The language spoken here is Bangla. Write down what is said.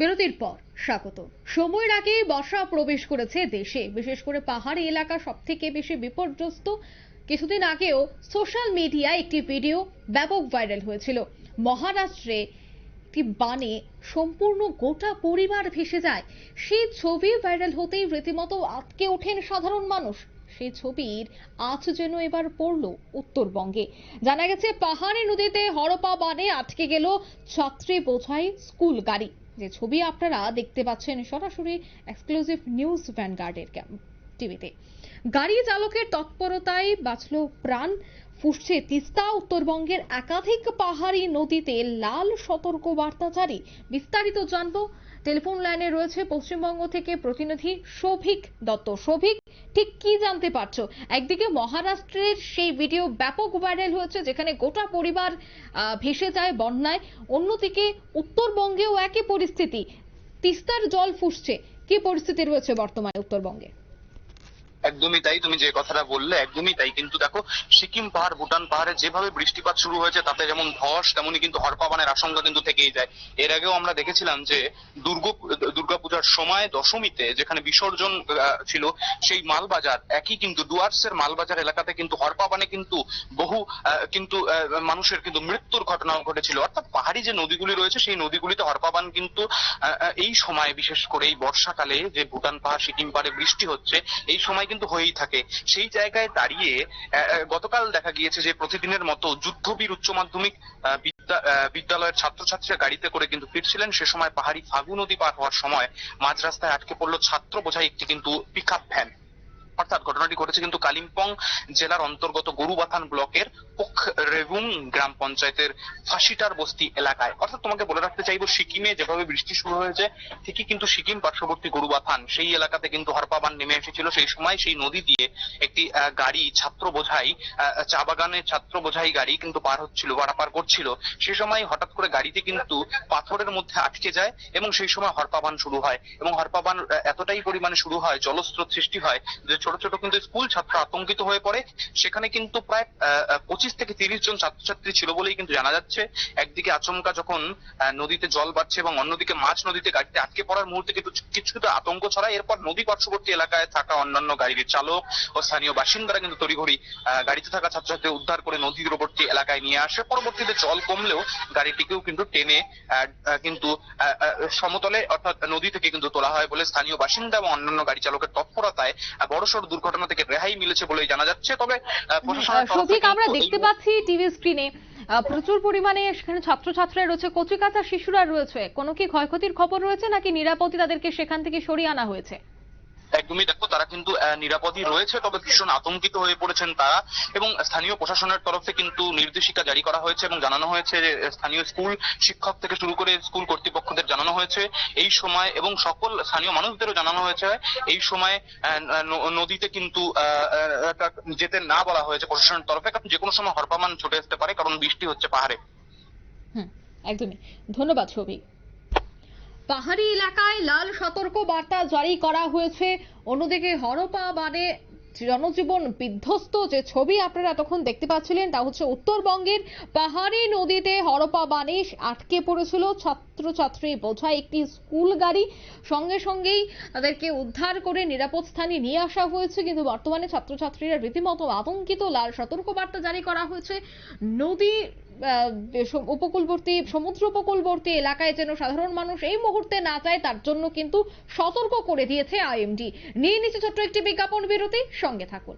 বিরতির পর স্বাগত। সময়ের আগে বর্ষা প্রবেশ করেছে দেশে। বিশেষ করে পাহাড়ি এলাকা সব থেকে বেশি বিপর্যস্ত। কিছুদিন আগেও সোশ্যাল মিডিয়ায় একটি ভিডিও ব্যাপক ভাইরাল হয়েছিল। মহারাষ্ট্রে একটি বানে সম্পূর্ণ গোটা পরিবার ভেসে যায়। সেই ছবি ভাইরাল হতেই রীতিমতো আটকে ওঠেন সাধারণ মানুষ। সেই ছবির আজ যেন এবার পড়ল উত্তরবঙ্গে। জানা গেছে, পাহাড়ি নদীতে হরপা বানে আটকে গেল ছাত্রী বোঝাই স্কুল গাড়ি। যে ছবি আপনারা দেখতে পাচ্ছেন সরাসরি এক্সক্লুসিভ নিউজ ভ্যানগার্ডের টিভিতে গাড়ি চালকের তৎপরতায় বাঁচল প্রাণ ফুসছে তিস্তা, উত্তরবঙ্গের একাধিক পাহাড়ি নদীতে লাল সতর্ক বার্তা জারি। বিস্তারিত জানব, টেলিফোন লাইনে রয়েছে পশ্চিমবঙ্গ থেকে প্রতিনিধি শোভিক দত্ত। শোভিক ঠিক কি জানতে পারছ? একদিকে মহারাষ্ট্রের সেই ভিডিও ব্যাপক ভাইরাল হয়েছে, যেখানে গোটা পরিবার ভেসে যায় বন্যায়। অন্যদিকে উত্তরবঙ্গেও একই পরিস্থিতি। তিস্তার জল ফুসছে। কি পরিস্থিতি রয়েছে বর্তমানে উত্তরবঙ্গে? একদমই তাই, তুমি যে কথাটা বললে একদমই তাই। কিন্তু দেখো, সিকিম পাহাড়, ভুটান পাহাড়ে যেভাবে বৃষ্টিপাত শুরু হয়েছে, তাতে যেমন ধস, তেমনি কিন্তু হরপাবানের আশঙ্কা কিন্তু থেকেই যায়। এর আগেও আমরা দেখেছিলাম যে দুর্গ দুর্গাপূজার সময় দশমীতে যেখানে বিসর্জন ছিল, সেই মালবাজার, একই কিন্তু ডুয়ার্সের মালবাজার এলাকাতে কিন্তু হরপাবানে কিন্তু বহু কিন্তু মানুষের কিন্তু মৃত্যুর ঘটনা ঘটেছিল। অর্থাৎ পাহাড়ি যে নদীগুলি রয়েছে, সেই নদীগুলিতে হরপাবান কিন্তু এই সময়, বিশেষ করে এই বর্ষাকালে যে ভুটান পাহাড়, সিকিম পাহাড়ে বৃষ্টি হচ্ছে, এই সময় কিন্তু হয়েই থাকে। সেই জায়গায় দাঁড়িয়ে গতকাল দেখা গিয়েছে যে প্রতিদিনের মতো যুদ্ধবীর উচ্চ মাধ্যমিক বিদ্যালয়ের ছাত্রছাত্রীরা গাড়িতে করে কিন্তু ফিরছিলেন। সে সময় পাহাড়ি ফাগু নদী পার হওয়ার সময় মাঝ রাস্তায় আটকে পড়ল ছাত্র বোঝাই একটি কিন্তু পিক আপ ভ্যান অর্থাৎ ঘটনাটি ঘটেছে কিন্তু কালিম্পং জেলার অন্তর্গত গরুবাথান ব্লকের পোখ রেবুং গ্রাম পঞ্চায়েতের ফাঁসিটার বস্তি এলাকায়। অর্থাৎ তোমাকে বলে রাখতে চাইব, সিকিমে যেভাবে বৃষ্টি শুরু হয়েছে, ঠিকই কিন্তু সিকিম পার্শ্ববর্তী গরুবাথান, সেই এলাকাতে কিন্তু হরপাবান নেমে এসেছিল। সেই সময় সেই নদী দিয়ে একটি গাড়ি ছাত্র বোঝাই চা বাগানের ছাত্র বোঝাই গাড়ি কিন্তু পার হচ্ছিল, পারাপার করছিল। সেই সময় হঠাৎ করে গাড়িটি কিন্তু পাথরের মধ্যে আটকে যায় এবং সেই সময় হরপাবান শুরু হয়। এবং হরপাবান এতটাই পরিমাণে শুরু হয়, জলস্রোত সৃষ্টি হয় যে ছোট ছোট কিন্তু স্কুল ছাত্র আতঙ্কিত হয়ে পড়ে। সেখানে কিন্তু প্রায় পঁচিশ থেকে তিরিশ জন ছাত্রছাত্রী ছিল বলেই কিন্তু জানা যাচ্ছে। একদিকে আচমকা যখন নদীতে জল বাড়ছে এবং অন্যদিকে মাঝ নদীতে গাড়িতে আটকে পড়ার মুহূর্তে কিন্তু কিছুটা আতঙ্ক ছড়ায়। এরপর নদী পার্শ্ববর্তী এলাকায় থাকা অন্যান্য গাড়ির চালক ও স্থানীয় বাসিন্দারা কিন্তু তড়িঘড়ি গাড়িতে থাকা ছাত্রছাত্রী উদ্ধার করে নদী তীরবর্তী এলাকায় নিয়ে আসে। পরবর্তীতে জল কমলেও গাড়িটিকেও কিন্তু টেনে কিন্তু সমতলে অর্থাৎ নদী থেকে কিন্তু তোলা হয় বলে স্থানীয় বাসিন্দা এবং অন্যান্য গাড়ি চালকের তৎপরতায় আহ, বড়সড় দুর্ঘটনা থেকে রেহাই মিলেছে বলেই জানা যাচ্ছে। তবে শফিক থেকে আমরা দেখতে পাচ্ছি টিভি স্ক্রিনে প্রচুর পরিমাণে সেখানে ছাত্রছাত্রীরা রয়েছে কচিকাঁচা শিশুরা রয়েছে। কোনো কি ক্ষয়ক্ষতির খবর রয়েছে নাকি নিরাপদে তাদেরকে সেখান থেকে সরিয়ে আনা হয়েছে? একদমই দেখো, তারা কিন্তু নিরাপদই রয়েছে, তবে ভীষণ আতঙ্কিত হয়ে পড়েছেন তারা। এবং স্থানীয় প্রশাসনের তরফে কিন্তু নির্দেশিকা জারি করা হয়েছে এবং জানানো হয়েছে যে, স্থানীয় স্কুল শিক্ষক থেকে শুরু করে স্কুল কর্তৃপক্ষদের জানানো হয়েছে এই সময় এবং সকল স্থানীয় মানুষদেরও জানানো হয়েছে এই সময় নদীতে কিন্তু যেতে না বলা হয়েছে প্রশাসনের তরফে, কারণ যে কোনো সময় হরপামান ছুটে আসতে পারে, কারণ বৃষ্টি হচ্ছে পাহাড়ে। একদমই। ধন্যবাদ ছবি পাহাড়ি এলাকায় লাল সতর্ক বার্তা জারি করা হয়েছে। অন্যদিকে হরপা বানে জনজীবন বিধ্বস্ত যে ছবি আপনারা এতক্ষণ দেখতে পাচ্ছিলেন, তা হচ্ছে উত্তরবঙ্গের পাহাড়ি নদীতে হরপা বানে আটকে পড়েছিল। ছাত্রছাত্রী বোঝাই একটি স্কুল গাড়ি সঙ্গে সঙ্গেই তাদেরকে উদ্ধার করে নিরাপদ স্থানে নিয়ে আসা হয়েছে। কিন্তু বর্তমানে ছাত্রছাত্রীরা রীতিমতো আতঙ্কিত, লাল সতর্ক বার্তা জারি করা হয়েছে। নদী উপকূলবর্তী, সমুদ্র উপকূলবর্তী এলাকায় যেন সাধারণ মানুষ এই মুহূর্তে না যায়, তার জন্য কিন্তু সতর্ক করে দিয়েছে আইএমডি। নিয়ে নিচ্ছে ছোট্ট একটি বিজ্ঞাপন বিরতি। সঙ্গে থাকুন।